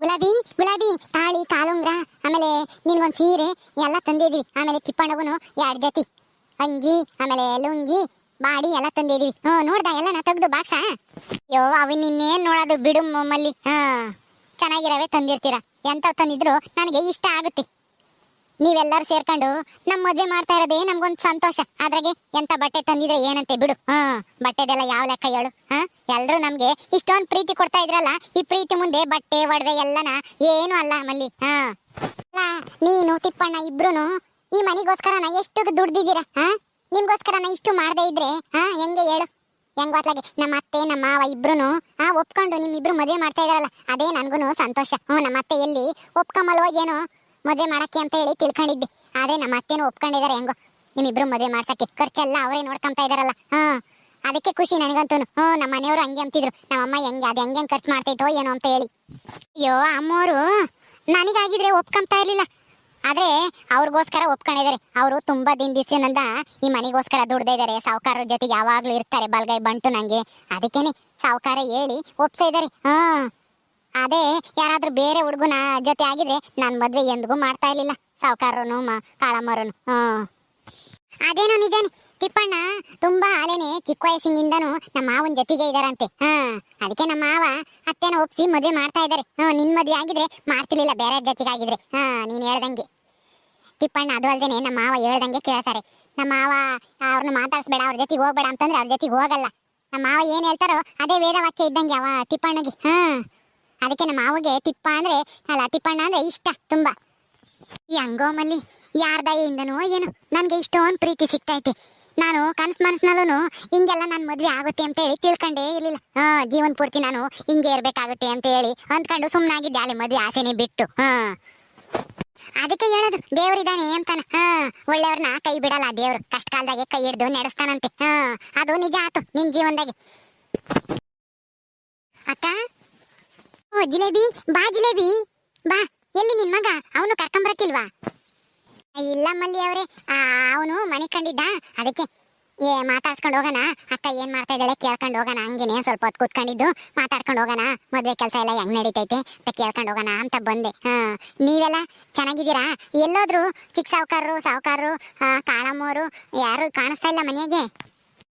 ಗುಲಾಬಿ ಗುಲಾಬಿ, ತಾಳಿ, ಕಾಲುಂಗ್ರ, ಆಮೇಲೆ ನಿನ್ಗೊಂದು ಸೀರೆ ಎಲ್ಲ ತಂದಿದ್ವಿ. ಆಮೇಲೆ ತಿಪ್ಪಣ್ಣಗುನು ಎರಡು ಜೊತೆ. ಅಂಗಿ, ಆಮೇಲೆ ಲುಂಗಿ, ಬಾಡಿ ಎಲ್ಲ ತಂದಿದ್ವಿ. ಹ್ಞೂ, ನೋಡ್ದ, ಎಲ್ಲ ನಾ ತೆಗ್ದು ಬಾಕ್ಸ ಯೋ, ಅವು, ನಿನ್ನೇನು ನೋಡೋದು ಬಿಡು ಮಮ್ಮಲ್ಲಿ. ಮಲ್ಲಿ ಹಾ ಚೆನ್ನಾಗಿರವೆ ತಂದಿರ್ತೀರ. ಎಂತ ತಂದಿದ್ರು ನನಗೆ ಇಷ್ಟ ಆಗುತ್ತೆ. ನೀವೆಲ್ಲರೂ ಸೇರ್ಕೊಂಡು ನಮ್ ಮದ್ವೆ ಮಾಡ್ತಾ ಇರೋದೇ ನಮ್ಗೊಂದು ಸಂತೋಷ. ಅದ್ರಾಗೆ ಎಂತ ಬಟ್ಟೆ ತಂದಿದ್ರೆ ಏನಂತೆ ಬಿಡು. ಹಾ, ಬಟ್ಟೆದೆಲ್ಲ ಯಾವ ಲೆಕ್ಕ ಹೇಳು. ಹಾ, ಎಲ್ರು ನಮ್ಗೆ ಇಷ್ಟೊಂದ್ ಪ್ರೀತಿ ಕೊಡ್ತಾ ಇದ್ರಲ್ಲ, ಈ ಪ್ರೀತಿ ಮುಂದೆ ಬಟ್ಟೆ, ಒಡವೆ ಎಲ್ಲನ ಏನು ಅಲ್ಲ ಮಲ್ಲಿ. ಹಾ. ನೀನು, ತಿಪ್ಪಣ್ಣ ಇಬ್ರುನು ಈ ಮನೆಗೋಸ್ಕರನ ಎಷ್ಟು ದುಡ್ದಿದ್ದೀರಾ? ಹಾ, ನಿಮ್ಗೋಸ್ಕರನ ಇಷ್ಟು ಮಾಡದೇ ಇದ್ರೆ, ಹಾ, ಹೆಂಗೆ ಹೇಳು. ಹೆಂಗ್ ಗೊತ್ತಾಗೆ? ನಮ್ಮ ಅತ್ತೆ, ನಮ್ಮ ಮಾವ ಇಬ್ರುನು, ಆ, ಒಪ್ಕೊಂಡು ನಿಮ್ಮಿಬ್ರು ಮದುವೆ ಮಾಡ್ತಾ ಇದಾರಲ್ಲ, ಅದೇ ನನ್ಗುನು ಸಂತೋಷ. ಹ್ಞೂ, ನಮ್ಮ ಅತ್ತೆ ಎಲ್ಲಿ ಒಪ್ಕೊಂಬಲ್ವೋ ಏನೋ ಮದುವೆ ಮಾಡಕ್ಕೆ ಅಂತ ಹೇಳಿ ತಿಳ್ಕೊಂಡಿದ್ದೆ. ಆದ್ರೆ ನಮ್ಮ ಅತ್ತೆನೂ ಒಪ್ಕೊಂಡಿದ್ದಾರೆ, ಹೆಂಗೋ. ನಿಮ್ಮಿಬ್ರು ಮದುವೆ ಮಾಡ್ಸಕ್ಕೆ ಖರ್ಚೆಲ್ಲ ಅವರೇ ನೋಡ್ಕೊಂತ ಇದಾರಲ್ಲ ಹಾ, ಅದಕ್ಕೆ ಖುಷಿ ನನಗಂತೂ ಹ್ಞೂ, ನಮ್ಮ ಮನೆಯವರು ಹಂಗೆ ಅಂತಿದ್ರು. ನಮ್ಮಮ್ಮ ಹೆಂಗೆ, ಅದು ಹೆಂಗೆ ಖರ್ಚು ಮಾಡ್ತೈತೋ ಏನೋ ಅಂತ ಹೇಳಿ. ಅಯ್ಯೋ, ಅಮ್ಮೋರು, ನನಗಾಗಿದ್ರೆ ಒಪ್ಕೊಂತ ಇರಲಿಲ್ಲ. ಆದ್ರೆ ಅವ್ರಿಗೋಸ್ಕರ ಒಪ್ಕೊಂಡಿದ್ದಾರೆ. ಅವರು ತುಂಬಾ ದಿನ ದಿಸಿನಿಂದ ಈ ಮನೆಗೋಸ್ಕರ ದುಡ್ದಿದ್ದಾರೆ ಸಾವುಕಾರರ ಜೊತೆ ಯಾವಾಗಲೂ ಇರ್ತಾರೆ. ಬಲ್ಗೈ ಬಂಟು ನಂಗೆ. ಅದಕ್ಕೇನೆ ಸಾವುಕಾರ ಹೇಳಿ ಒಪ್ಸಿದ್ದಾರೆ ಹಾ ಅದೇ, ಯಾರಾದ್ರೂ ಬೇರೆ ಹುಡುಗನ ಜೊತೆ ಆಗಿದ್ರೆ ನಾನು ಮದ್ವೆ ಎಂದಿಗೂ ಮಾಡ್ತಾ ಇರ್ಲಿಲ್ಲ. ಸಾವುಕಾರನು ಕಾಳಮ್ಮರನು. ಹ್ಮ್. ಅದೇನೋ ನಿಜನೆ? ತಿಪ್ಪಣ್ಣ ತುಂಬಾ ಆಲೇನೆ ಚಿಕ್ಕ ವಯಸ್ಸಿನಿಂದನು ನಮ್ಮ ಮಾವನ್ ಜೊತೆಗೆ ಇದಾರಂತೆ. ಹಾ ಅದಕ್ಕೆ ನಮ್ಮ ಮಾವ ಅತ್ತೆನ ಒಪ್ಸಿ ಮದ್ವೆ ಮಾಡ್ತಾ ಇದಾರೆ. ಹ್ಮ್, ನಿನ್ ಮದ್ವೆ ಆಗಿದ್ರೆ ಮಾಡ್ತಿರ್ಲಿಲ್ಲ ಬೇರೆ ಜೊತೆಗೆ ಆಗಿದ್ರೆ ಹಾ ನೀನ್ ಹೇಳ್ದಂಗೆ. ತಿಪ್ಪಣ್ಣ ಅದು ಅಲ್ದೇನೆ ನಮ್ಮ ಮಾವ ಹೇಳ್ದಂಗೆ ಕೇಳ್ತಾರೆ. ನಮ್ಮ ಮಾವ ಅವ್ರನ್ನ ಮಾತಾಡ್ಸ್ಬೇಡ, ಅವ್ರ ಜೊತೆಗೆ ಹೋಗ್ಬೇಡ ಅಂತಂದ್ರೆ ಅವ್ರ ಜೊತೆಗೆ ಹೋಗಲ್ಲ. ನಮ್ಮ ಮಾವ ಏನ್ ಹೇಳ್ತಾರೋ ಅದೇ ವೇದ ವಾಕ್ಯ ಇದ್ದಂಗೆ ಅವ ತಿಪ್ಪಣ್ಣಗೆ. ಹಾ ಅದಕ್ಕೆ ನಮ್ಮ ಮಾವಗೆ ತಿಪ್ಪ ಅಂದ್ರೆ, ಅಲ್ಲ, ತಿಪ್ಪಣ್ಣ ಅಂದ್ರೆ ಇಷ್ಟ ತುಂಬಾ. ಹೆಂಗೋ ಮಲ್ಲಿ ಯಾರ ದಯೆಯಿಂದನೋ ಏನು, ನನ್ಗೆ ಇಷ್ಟೊಂದು ಪ್ರೀತಿ ಸಿಗ್ತೈತೆ. ನಾನು ಕನ್ಸ್ ಮನ್ಸ್ನಲ್ಲೂ ಹಿಂಗೆಲ್ಲ ನನ್ನ ಮದ್ವೆ ಆಗುತ್ತೆ ಅಂತ ಹೇಳಿ ತಿಳ್ಕೊಂಡೇ ಇರ್ಲಿಲ್ಲ. ಹಾ, ಜೀವನ ಪೂರ್ತಿ ನಾನು ಹಿಂಗೆ ಇರ್ಬೇಕಾಗುತ್ತೆ ಅಂತ ಹೇಳಿ ಅಂದ್ಕೊಂಡು ಸುಮ್ಮನಾಗಿದ್ದೆ ಅಲ್ಲಿ ಮದ್ವೆ ಆಸೆನೆ ಬಿಟ್ಟು. ಹಾ. ಅದಕ್ಕೆ ಹೇಳೋದು ದೇವ್ರಿದ್ದಾನೆ ಅಂತಾನ. ಹಾ ಒಳ್ಳೆಯವ್ರನ್ನ ಕೈ ಬಿಡಲ್ಲ ದೇವ್ರು. ಕಷ್ಟ ಕಾಲದಾಗೆ ಕೈ ಹಿಡ್ದು ನಡೆಸ್ತಾನಂತೆ. ಹಾ, ಅದು ನಿಜ ಆತು ನಿನ್ ಜೀವನದಾಗೆ. ಅಕ್ಕ? ಜಿಲೇಬಿ, ಬಾ ಜಿಲೇಬಿ. ಬಾ, ಎಲ್ಲಿ ನಿನ್ ಮಗ? ಅವನು ಕರ್ಕೊಂಬರಕ್ಕಿಲ್ವಾ ಇಲ್ಲ ಮಲ್ಲಿ ಅವರೇ. ಅವನು ಮನೆ ಕಂಡಿದ್ದ. ಅದಕ್ಕೆ, ಏ, ಮಾತಾಡ್ಸ್ಕೊಂಡು ಹೋಗೋಣ. ಅಕ್ಕ ಏನ್ ಮಾಡ್ತಾ ಇದ್ದಾಳೆ ಕೇಳ್ಕೊಂಡು ಹೋಗೋಣ. ಹಂಗೇನೆ ಸ್ವಲ್ಪ ಹೊತ್ತು ಕೂತ್ಕೊಂಡಿದ್ದು. ಮಾತಾಡ್ಕೊಂಡು ಹೋಗೋಣ. ಮದ್ವೆ ಕೆಲಸ ಎಲ್ಲ ಹೆಂಗ್ ನಡೀತೈತೆ ಅಂತ ಕೇಳ್ಕೊಂಡು ಹೋಗೋಣ ಅಂತ ಬಂದೆ. ಹಾ, ನೀವೆಲ್ಲ ಚೆನ್ನಾಗಿದ್ದೀರಾ? ಎಲ್ಲೋದ್ರು? ಚಿಕ್ಕ ಸಾವುಕಾರರು ಸಾವುಕಾರರು ಕಾಳಮ್ಮವರು, ಯಾರು ಕಾಣಿಸ್ತಾ ಇಲ್ಲ ಮನೆಗೆ?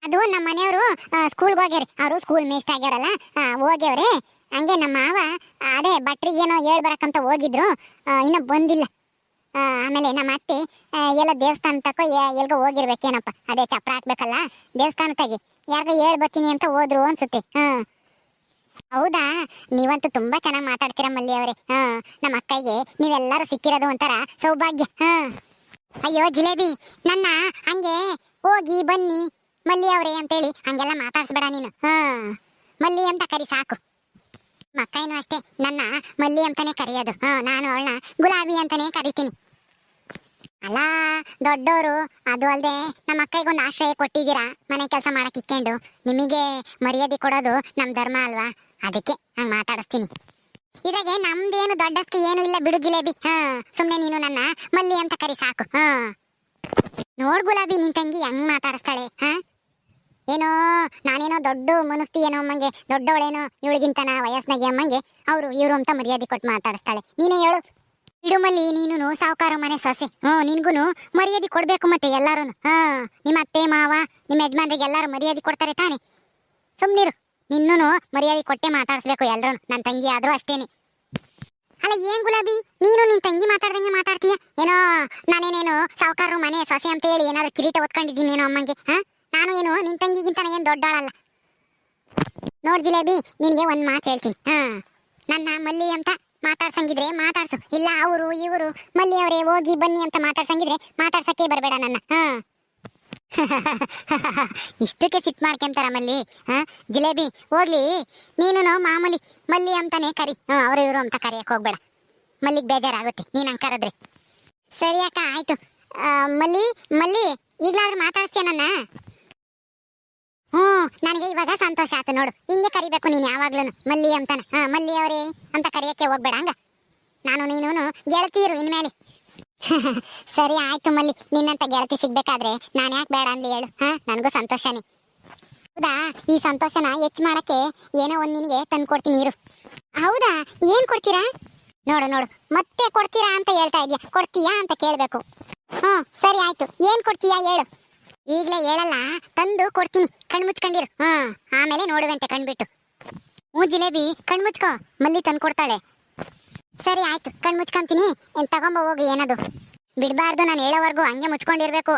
ಅದು ನಮ್ಮ ಮನೆಯವರು ಸ್ಕೂಲ್ಗೆ ಹೋಗ್ಯಾರ. ಅವರು ಸ್ಕೂಲ್ ಮೇಸ್ಟ್ ಆಗ್ಯಾರಲ್ಲ ಹೋಗ್ಯವ್ರೆ. ಹಂಗೆ ನಮ್ಮ ಮಾವ ಅದೇ ಭಟ್ರಿಗೇನೋ ಹೇಳಿ ಬರಕ್ಕಂತ ಹೋಗಿದ್ರು. ಇನ್ನೂ ಬಂದಿಲ್ಲ. ಆಮೇಲೆ ನಮ್ಮ ಅತ್ತೆ ಎಲ್ಲ ದೇವಸ್ಥಾನ ತಕೋ ಎಲ್ಗೋ ಹೋಗಿರ್ಬೇಕೇನಪ್ಪ. ಅದೇ ಚಪ್ರ ಹಾಕ್ಬೇಕಲ್ಲ ದೇವಸ್ಥಾನ ತಗಿ ಯಾರಿಗೋ ಹೇಳಿ ಅಂತ ಹೋದ್ರು ಅನ್ಸುತ್ತೆ. ಹಾಂ. ಹೌದಾ? ನೀವಂತೂ ತುಂಬಾ ಚೆನ್ನಾಗಿ ಮಾತಾಡ್ತೀರ ಮಲ್ಲಿ ಅವರೇ. ಹಾ, ನಮ್ಮ ಅಕ್ಕಗೆ ನೀವೆಲ್ಲರೂ ಸಿಕ್ಕಿರೋದು ಒಂಥರ ಸೌಭಾಗ್ಯ. ಹಾ. ಅಯ್ಯೋ, ಜಿಲೇಬಿ, ನನ್ನ ಹಂಗೆ ಹೋಗಿ ಬನ್ನಿ ಮಲ್ಲಿ ಅವರೇ ಅಂತೇಳಿ ಹಂಗೆಲ್ಲ ಮಾತಾಡ್ಸ್ಬೇಡ ನೀನು. ಹಾ. ಮಲ್ಲಿ ಅಂತ ಕರಿ ಸಾಕು. ಮಕ್ಕೈನು ಅಷ್ಟೇ. ನನ್ನ ಮಲ್ಲಿ ಅಂತಾನೆ ಕರೆಯೋದು. ಹಾ, ನಾನು ಅವಳನ್ನ ಗುಲಾಬಿ ಅಂತಾನೆ ಕರಿತೀನಿ. ಅಲ್ಲ ದೊಡ್ಡವರು ಅದು ಅಲ್ಲದೆ ನಮ್ಮ ಅಕ್ಕೈಗೊಂದು ಆಶ್ರಯ ಕೊಟ್ಟಿದ್ದೀರಾ? ಮನೆ ಕೆಲಸ ಮಾಡಕ್ಕೆ ಇಕ್ಕೊಂಡು. ನಿಮಗೆ ಮರ್ಯಾದೆ ಕೊಡೋದು ನಮ್ಮ ಧರ್ಮ ಅಲ್ವಾ? ಅದಕ್ಕೆ ಹಂಗೆ ಮಾತಾಡಿಸ್ತೀನಿ. ಇದಾಗೆ ನಮ್ದೇನು ದೊಡ್ಡಸ್ಕೆ ಏನು ಇಲ್ಲ ಬಿಡು ಜಿಲೇಬಿ. ಹಾ ಸುಮ್ಮನೆ ನೀನು ನನ್ನ ಮಲ್ಲಿ ಅಂತ ಕರಿ ಸಾಕು. ಹಾ. ನೋಡ್ ಗುಲಾಬಿ, ನಿನ್ ತಂಗಿ ಹೆಂಗ್ ಮಾತಾಡಿಸ್ತಾಳೆ. ಹಾ? ಏನೋ, ನಾನೇನೋ ದೊಡ್ಡ ಮನಸ್ತಿ ಏನೋ ಅಮ್ಮಂಗೆ, ದೊಡ್ಡವಳೇನೋ ಇವಳಿಗಿಂತನ ವಯಸ್ಸಿನಾಗೆ ಅಮ್ಮಂಗೆ, ಅವರು ಇವರು ಅಂತ ಮರ್ಯಾದೆ ಕೊಟ್ಟು ಮಾತಾಡಿಸ್ತಾಳೆ. ನೀನೇ ಹೇಳು. ಇಡುಮಲ್ಲಿ ನೀನು ಸಾವುಕಾರ ಮನೆ ಸೊಸೆ. ಹ್ಞೂ ನಿನ್ಗೂ ಮರ್ಯಾದೆ ಕೊಡ್ಬೇಕು ಮತ್ತೆ ಎಲ್ಲರೂ ಹಾ, ನಿಮ್ಮ ಅತ್ತೆ, ಮಾವ, ನಿಮ್ಮ ಯಜಮಾನ್ರಿಗೆ ಎಲ್ಲರೂ ಮರ್ಯಾದೆ ಕೊಡ್ತಾರೆ ತಾನೆ. ಸುಮ್ಮನಿರು ನಿನ್ನೂ ಮರ್ಯಾದೆ ಕೊಟ್ಟೆ ಮಾತಾಡಿಸ್ಬೇಕು ಎಲ್ಲರೂ ನನ್ನ ತಂಗಿ ಆದರೂ ಅಷ್ಟೇನೆ. ಅಲ್ಲ, ಏನು ಗುಲಾಬಿ? ನೀನು ನಿನ್ ತಂಗಿ ಮಾತಾಡ್ದಂಗೆ ಮಾತಾಡ್ತೀಯ? ಏನೋ, ನಾನೇನೇನು ಸಾವುಕಾರ ಮನೆ ಸೊಸೆ ಅಂತ ಹೇಳಿ ಏನಾದರೂ ಕಿರೀಟ ಹೊತ್ಕೊಂಡಿದ್ದೀನಿ ಏನೋ ಅಮ್ಮಂಗೆ, ಹಾ? ನಾನು ಏನು, ನಿನ್ ತಂಗಿಗಿಂತ ಏನ್ ದೊಡ್ಡೋಳಲ್ಲ? ನೋಡ್ ಜಿಲೇಬಿ, ನಿನಗೆ ಒಂದ್ ಮಾತು ಹೇಳ್ತೀನಿ. ಹಾ, ನನ್ನ ಮಲ್ಲಿ ಅಂತ ಮಾತಾಡ್ಸಂಗಿದ್ರೆ ಮಾತಾಡ್ಸು. ಇಲ್ಲ, ಅವರು, ಇವರು, ಮಲ್ಲಿ ಅವರೇ, ಹೋಗಿ ಬನ್ನಿ ಅಂತ ಮಾತಾಡ್ಸಂಗಿದ್ರೆ ಮಾತಾಡ್ಸಕ್ಕೆ ಬರಬೇಡ ನನ್ನ. ಹಾ. ಇಷ್ಟಕ್ಕೆ ಸಿಟ್ ಮಾಡ್ಕೊಂತಾರ ಮಲ್ಲಿ. ಹಾ, ಜಿಲೇಬಿ, ಹೋಗ್ಲಿ. ನೀನು ಮಾಮೂಲಿ ಮಲ್ಲಿ ಅಂತಾನೆ ಕರಿ. ಹಾ, ಅವರು, ಇವರು ಅಂತ ಕರಿಯಕ್ಕೆ ಹೋಗ್ಬೇಡ. ಮಲ್ಲಿಗೆ ಬೇಜಾರಾಗುತ್ತೆ, ನೀನ್ ಹಂಗ್ ಸರಿ ಅಕ್ಕ, ಆಯ್ತು. ಮಲ್ಲಿ ಮಲ್ಲಿ, ಈಗ್ಲಾದ್ರೂ ಮಾತಾಡ್ಸ್ತೀಯ ನನ್ನ? ಹ್ಞೂ ನನಗೆ ಇವಾಗ ಸಂತೋಷ ಆಯ್ತು ನೋಡು. ಹಿಂಗೆ ಕರಿಬೇಕು ನೀನು ಯಾವಾಗ್ಲೂ ಮಲ್ಲಿ ಅಂತಾನ. ಹಾ, ಮಲ್ಲಿ ಅವರೇ ಅಂತ ಕರಿಯಕ್ಕೆ ಹೋಗ್ಬೇಡ ಹಂಗ. ನಾನು ನೀನು ಗೆಳತಿರು ಇನ್ಮೇಲೆ ಸರಿ ಆಯ್ತು ಮಲ್ಲಿ, ನಿನ್ನಂತ ಗೆಳತಿ ಸಿಗ್ಬೇಕಾದ್ರೆ ನಾನು ಯಾಕೆ ಬೇಡ ಅನ್ಲಿ ಹೇಳು. ಹಾ, ನನಗೂ ಸಂತೋಷನೇ. ಹೌದಾ? ಈ ಸಂತೋಷನ ಹೆಚ್ಚು ಮಾಡಕ್ಕೆ ಏನೋ ಒಂದ್ ನಿನಗೆ ತಂದ್ಕೊಡ್ತೀನಿ ಇರು. ಹೌದಾ? ಏನ್ ಕೊಡ್ತೀರಾ? ನೋಡು ನೋಡು. ಮತ್ತೆ ಕೊಡ್ತೀರಾ ಅಂತ ಹೇಳ್ತಾ ಇದೀಯ? ಕೊಡ್ತೀಯಾ ಅಂತ ಕೇಳ್ಬೇಕು. ಹ್ಮ್, ಸರಿ ಆಯ್ತು. ಏನ್ ಕೊಡ್ತೀಯಾ ಹೇಳು. ಈಗ್ಲೇ ಹೇಳಲ್ಲ, ತಂದು ಕೊಡ್ತೀನಿ. ಕಣ್ ಮುಚ್ಕೊಂಡಿರು. ಹ್ಮ್ ಆಮೇಲೆ ನೋಡುವಂತೆ ಕಣ್ಬಿಟ್ಟು. ಹ್ಞೂ ಜಿಲೇಬಿ ಕಣ್ ಮುಚ್ಕೋ. ಮಲ್ಲಿ ತಂದು ಕೊಡ್ತಾಳೆ. ಸರಿ, ಆಯ್ತು. ಕಣ್ ಮುಚ್ಕೊಂತೀನಿ. ಏನ್ ತಗೊಂಬ ಹೋಗಿ ಏನದು. ಬಿಡಬಾರ್ದು, ನಾನು ಹೇಳೋವರೆಗೂ ಹಂಗೆ ಮುಚ್ಕೊಂಡಿರ್ಬೇಕು.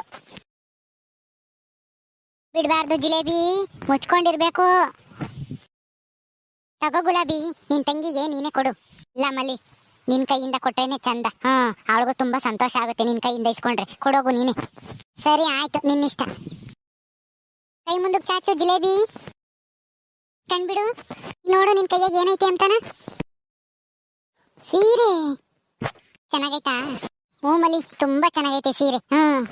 ಬಿಡಬಾರ್ದು ಜಿಲೇಬಿ, ಮುಚ್ಕೊಂಡಿರ್ಬೇಕು. ತಗೋ ಗುಲಾಬಿ, ನಿನ್ ತಂಗಿಗೆ ನೀನೇ ಕೊಡು. ಇಲ್ಲ ಮಲ್ಲಿ, ನಿನ್ ಕೈಯಿಂದ ಕೊಟ್ರೇನೆ ಚಂದ. ಹಾ, ಅವಳಿಗೂ ತುಂಬಾ ಸಂತೋಷ ಆಗುತ್ತೆ ನಿನ್ ಕೈಯಿಂದ ಇಸ್ಕೊಂಡ್ರೆ. ಕೊಡೋಗು ನೀನೆ. ಸರಿ, ಆಯ್ತು, ನಿನ್ನಿಷ್ಟ. ಕೈ ಮುಂದಕ್ಕೆ ಚಾಚು, ಜಿಲೇಬಿ. ಕಣ್ಬಿಡು. ನೋಡು, ನಿನ್ ಕೈಯಾಗ ಏನೈತೆ ಅಂತಾನ? ಸೀರೆ. ಚೆನ್ನಾಗೈತಾ? ಹ್ಞೂ ಮಲಿ ತುಂಬಾ ಚೆನ್ನಾಗೈತೆ ಸೀರೆ. ಹ್ಮ್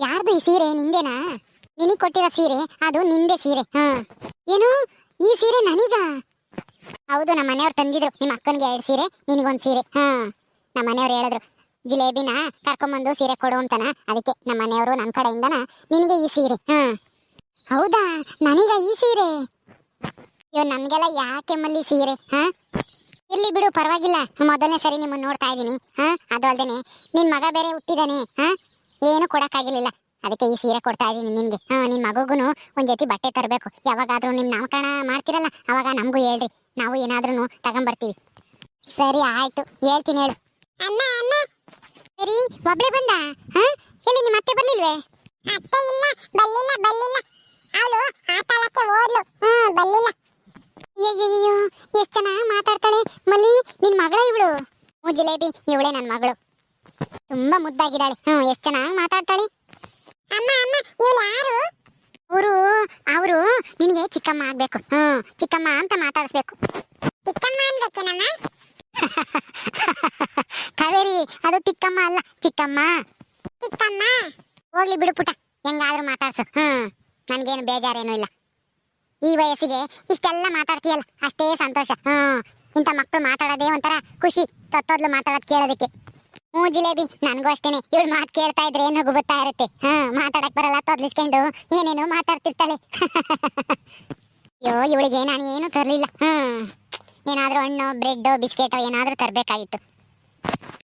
ಯಾರ್ದು ಈ ಸೀರೆ? ನಿಂದೇನಾ? ನಿನಗ್ ಕೊಟ್ಟಿರೋ ಸೀರೆ? ಅದು ನಿಂದೆ ಸೀರೆ. ಹ್ಮ್ ಏನು? ಈ ಸೀರೆ ನನಗ? ಹೌದು ನಮ್ಮ ಮನೆಯವ್ರು ತಂದಿದ್ರು. ನಿಮ್ಮ ಅಕ್ಕನಿಗೆ ಎರಡು ಸೀರೆ, ನಿನಗೊಂದು ಸೀರೆ. ಹ್ಮ್ ನಮ್ಮ ಮನೆಯವ್ರು ಹೇಳಿದ್ರು. ಜಿಲೇಬಿನ ಕರ್ಕೊಂಬಂದು ಸೀರೆ ಕೊಡು ಅಂತನ. ಅದಕ್ಕೆ ನಮ್ಮ ಮನೆಯವರು ನನ್ನ ಕಡೆಯಿಂದನ ನಿನಗೆ ಈ ಸೀರೆ. ಹಾ. ಹೌದಾ? ನನಗ ಈ ಸೀರೆ? ಅಯ್ಯೋ, ನನ್ಗೆಲ್ಲ ಯಾಕೆ ಮಲ್ಲಿ ಸೀರೆ? ಹಾ? ಇರ್ಲಿ ಬಿಡು, ಪರವಾಗಿಲ್ಲ. ಮೊದಲನೇ ಸರಿ ನಿಮ್ಮನ್ನ ನೋಡ್ತಾ ಇದ್ದೀನಿ. ಹಾ? ಅದು ಅಲ್ದೇನೆ. ನಿನ್ ಮಗ ಬೇರೆ ಹುಟ್ಟಿದಾನೆ. ಹಾ? ಏನು ಕೊಡಕ್ಕಾಗಿರ್ಲಿಲ್ಲ. ಅದಕ್ಕೆ ಈ ಸೀರೆ ಕೊಡ್ತಾ ಇದ್ದೀನಿ ನಿನಗೆ. ಹಾ ನಿಮ್ಮ ಮಗುಗೂ ಒಂದ್ ಜೊತೆ ಬಟ್ಟೆ ತರಬೇಕು. ಯಾವಾಗಾದ್ರೂ ನಿಮ್ ನಾಮಕರಣ ಮಾಡ್ತಿರಲ್ಲ, ಅವಾಗ ನಮಗೂ ಹೇಳ್ರಿ. ನಾವು ಏನಾದ್ರೂ ತಗೊಂಬರ್ತೀವಿ. ಸರಿ, ಆಯ್ತು. ಹೇಳ್ತೀನಿ ಹೇಳು. ಅಮ್ಮ ಅಮ್ಮ ಸರಿ ಒಬ್ಳೆ ಬಂದ? ಹಾ? ಎಲ್ಲಿ ನಿಮ್ಮ ಅತ್ತೆ ಬರ್ಲಿಲ್ವೇ? ಅತ್ತೆ ಇಲ್ಲ ಬರ್ಲಿಲ್ಲ ಬರ್ಲಿಲ್ಲ. ಅವಳು ಆಟಾಡಕ್ಕೆ ಹೋದ್ಲು. ಹ್ಮ್ ಬರ್ಲಿಲ್ಲ. ಅಯ್ಯಯ್ಯೋ ಎಷ್ಟ್ ಚೆನ್ನಾಗಿ ಮಾತಾಡ್ತಾಳೆ? ಮಲ್ಲಿ ನಿನ್ ಮಗಳ ಇವಳು? ಹ್ಞೂ ಜಿಲೇಬಿ ಇವಳೆ ನನ್ನ ಮಗಳು. ತುಂಬಾ ಮುದ್ದಾಗಿದ್ದಾಳೆ. ಹ್ಮ್ ಎಷ್ಟ್ ಚೆನ್ನಾಗಿ ಮಾತಾಡ್ತಾಳೆ? ಅಮ್ಮ ಅಮ್ಮ ಇವಳು ಯಾರು? ಅವರು ಅವರು ನಿನಗೆ ಚಿಕ್ಕಮ್ಮ ಆಗ್ಬೇಕು. ಹ್ಮ್ ಚಿಕ್ಕಮ್ಮ ಅಂತ ಮಾತಾಡಿಸ್ಬೇಕು. ಚಿಕ್ಕಮ್ಮ ಅನ್ಬೇಕೇನಮ್ಮ ಕಾವೇರಿ ಅದು ತಿಕ್ಕಮ್ಮ ಅಲ್ಲ ಚಿಕ್ಕಮ್ಮ. ಚಿಕ್ಕಮ್ಮ ಹೋಗ್ಲಿ ಬಿಡು ಪುಟ ಹೆಂಗಾದ್ರೂ ಮಾತಾಡ್ಸು ಹ್ಮ್. ನನ್ಗೇನು ಬೇಜಾರೇನೂ ಇಲ್ಲ. ಈ ವಯಸ್ಸಿಗೆ ಇಷ್ಟೆಲ್ಲ ಮಾತಾಡ್ತೀಯಲ್ಲ ಅಷ್ಟೇ ಸಂತೋಷ ಹ್ಮ್. ಇಂಥ ಮಕ್ಕಳು ಮಾತಾಡೋದೇ ಒಂಥರ ಖುಷಿ ತೊತ್ತೋದ್ಲು ಮಾತಾಡೋದು ಕೇಳೋದಕ್ಕೆ. ಹ್ಞೂ ಜಿಲೇಬಿ ನನಗೂ ಅಷ್ಟೇನೆ ಇವಳು ಮಾತು ಕೇಳ್ತಾ ಇದ್ರೆ ನಗು ಬರ್ತಾ ಇರುತ್ತೆ ಹಾ ಮಾತಾಡಕ್ ಬರಲ್ಲ ತೊದ್ಲಿಸ್ಕೊಂಡು ಏನೇನೋ ಮಾತಾಡ್ತಿರ್ತಾಳೆ. ಅಯ್ಯೋ ಇವಳಿಗೆ ನಾನು ಏನು ತರಲಿಲ್ಲ ಹ್ಮ್. ಏನಾದ್ರೂ ಹಣ್ಣು ಬ್ರೆಡ್ ಬಿಸ್ಕೆಟ್ ಏನಾದರೂ ತರಬೇಕಾಗಿತ್ತು.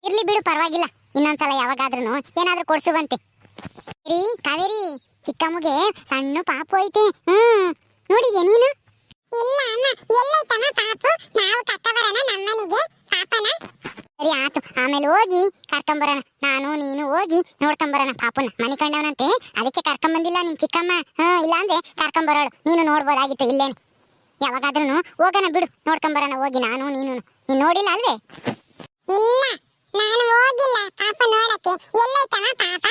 ಇರ್ಲಿ ಬಿಡು ಪರವಾಗಿಲ್ಲ. ಇನ್ನೊಂದ್ಸಲ ಯಾವಾಗಾದ್ರೂ ಏನಾದರೂ ಕೊಡ್ಸುವಂತೆ. ರೀ ಕಾವೇರಿ ಚಿಕ್ಕಮ್ಮಗೆ ಸಣ್ಣ ಪಾಪು ಐತೆ. ಹ್ಮ್ ನೋಡಿದ್ಯಾ ನೀನು? ಇಲ್ಲ ಅಮ್ಮ ಎಲ್ಲೈತಮ್ಮ ಪಾಪು? ನಾವು ನಮ್ಮನಿಗೆ ಪಾಪನ. ಸರಿ ಆತು ಆಮೇಲೆ ಹೋಗಿ ಕರ್ಕೊಂಬರೋಣ. ನಾನು ನೀನು ಹೋಗಿ ನೋಡ್ಕೊಂಬರೋಣ ಪಾಪುನ. ಮನೆ ಕಂಡವನಂತೆ ಅದಕ್ಕೆ ಕರ್ಕೊಂಬಂದಿಲ್ಲ ನಿಮ್ ಚಿಕ್ಕಮ್ಮ. ಹ್ಞೂ ಇಲ್ಲಾಂದ್ರೆ ಕರ್ಕೊಂಬರೋಳು. ನೀನು ನೋಡ್ಬೋದಾಗಿತ್ತು ಇಲ್ಲೇನು. ಯಾವಾಗಾದ್ರೂ ಹೋಗೋಣ ಬಿಡು. ನೋಡ್ಕೊಂಬರೋಣ ಹೋಗಿ ನಾನು ನೀನು. ನೀನ್ ನೋಡಿಲ್ಲ ಅಲ್ವೇ? ಇಲ್ಲ ನಾನು ಹೋಗಿಲ್ಲ. ಪಾಪ ನೋಡಕ್ಕೆ. ಎಲ್ಲೈತಮ್ಮ ಪಾಪ?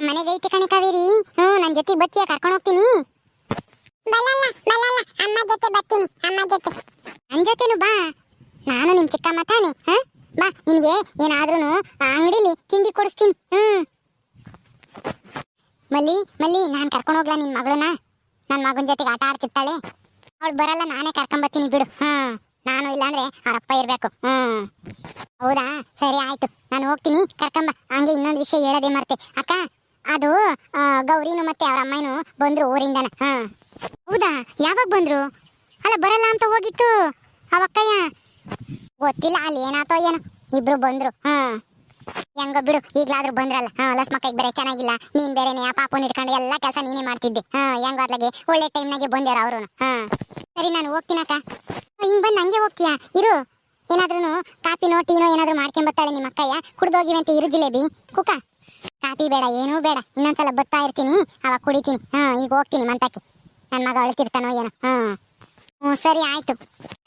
ಮನೆಗೆ ಐತೆ ಕಣೆ ಕಾವೇರಿ. ಹ್ಞೂ ನನ್ನ ಜೊತೆ ಬತ್ತಿಯ ಕರ್ಕೊಂಡು ಹೋಗ್ತೀನಿ. ಬಲ್ಲಲ್ಲ ಬಲ್ಲಲ್ಲ ಅಮ್ಮ ಜೊತೆ ಬರ್ತೀನಿ ಅಮ್ಮ ಜೊತೆ. ನನ್ನ ಜೊತೆನು ಬಾ. ನಾನು ನಿಮ್ ಚಿಕ್ಕಮ್ಮ ತಾನೆ. ಹಾ? ಬಾ ನಿನಗೆ ಏನಾದ್ರೂ ಅಂಗಡಿಲಿ ತಿಂಡಿ ಕೊಡಿಸ್ತೀನಿ. ಹ್ಞೂ. ಮಲ್ಲಿ ಮಲ್ಲಿ ನಾನು ಕರ್ಕೊಂಡು ಹೋಗ್ಲಾ ನಿನ್ನ ಮಗಳನ್ನ? ನನ್ನ ಮಗನ ಜೊತೆಗೆ ಆಟ ಆಡ್ತಿರ್ತಾಳೆ. ಅವಳು ಬರಲ್ಲ, ನಾನೇ ಕರ್ಕೊಂಬರ್ತೀನಿ ಬಿಡು. ಹ್ಮ್. ನಾನು ಇಲ್ಲಾಂದ್ರೆ ಅಪ್ಪ ಇರ್ಬೇಕು. ಹ್ಮ್. ಹೌದಾ? ಸರಿ, ಆಯ್ತು. ನಾನು ಹೋಗ್ತೀನಿ. ಕರ್ಕೊಂಬ ಹಂಗೆ ಇನ್ನೊಂದು ವಿಷಯ ಹೇಳೋದೇ ಮರ್ತೆ. ಅಕ್ಕ, ಅದು ಗೌರಿನು ಮತ್ತೆ ಅವ್ರ ಅಮ್ಮನೂ ಬಂದ್ರು ಊರಿಂದನ. ಹಾ ಹೌದಾ? ಯಾವಾಗ ಬಂದ್ರು? ಅಲ್ಲ, ಬರಲ್ಲ ಅಂತ ಹೋಗಿತ್ತು. ಅವಕ್ಕಯ್ಯ ಗೊತ್ತಿಲ್ಲ, ಅಲ್ಲಿ ಏನಾತೋ ಏನೋ. ಇಬ್ರು ಬಂದ್ರು. ಹಾ ಹೆಂಗೋ ಬಿಡು, ಈಗ್ಲಾದ್ರೂ ಬಂದ್ರಲ್ಲ. ಹಾ ಲಸ್ ಬೇರೆ ಚೆನ್ನಾಗಿಲ್ಲ. ನೀನ್ ಬೇರೆನೇ, ಆ ಪಾಪು ಎಲ್ಲ ಕೆಲಸ ನೀನೇ ಮಾಡ್ತಿದ್ದೆ. ಹಾ ಹೆಂಗ ಅದ್ಲಾಗೆ ಒಳ್ಳೆ ಟೈಮ್ನಾಗೆ ಬಂದ್ಯಾರ ಅವರು ಹಾ ಸರಿ, ನಾನು ಹೋಗ್ತೀನಕ್ಕ ಹಿಂಗ್ ಬಂದ್ ಹಂಗೆ ಹೋಗ್ತೀಯಾ? ಇರು. ಏನಾದ್ರೂ ಕಾಪಿನೋ ಟೀನೋ ಏನಾದ್ರೂ ಮಾಡ್ಕೊಂಬರ್ತಾಳೆ ನಿಮ್ಮ ಅಕ್ಕಯ್ಯ. ಕುಡ್ದೋಗಿವಂತೆ ಇರು ಜಿಲೇಬಿ. ಕುಕ. ಕಾಪಿ ಬೇಡ, ಏನೂ ಬೇಡ. ಇನ್ನೊಂದ್ಸಲ ಬರ್ತಾ ಇರ್ತೀನಿ. ಅವಾಗ ಕುಡಿತೀನಿ. ಹಾ, ಈಗ ಹೋಗ್ತೀನಿ ಮಂತಕ್ಕೆ ನನ್ನ ಮಗ ಅಳ್ತಿರ್ತಾನೋ ಏನೋ. ಹಾ. ಹ್ಞೂ ಸರಿ, ಆಯ್ತು.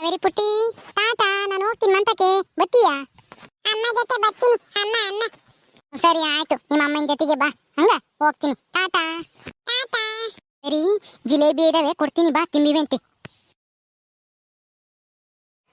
ವೆರಿ ಪುಟ್ಟಿ. ಟಾಟಾ, ನಾನು ಹೋಗ್ತೀನಿ ಮಂತಕ್ಕೆ ಬತ್ತೀಯಾ ಅಮ್ಮ ಜೊತೆ ಬರ್ತೀನಿ. ಅಮ್ಮ ಅಮ್ಮ. ಸರಿ, ಆಯ್ತು. ನಿಮ್ಮ ಅಮ್ಮನ ಜೊತೆಗೆ ಬಾ. ಹಂಗ? ಹೋಗ್ತೀನಿ. ಟಾಟಾ. ಟಾಟಾ. ಸರಿ, ಜಿಲೇಬಿ ಇದಾವೆ, ಕೊಡ್ತೀನಿ, ಬಾ, ತಿಂಬಿವಂತೆ.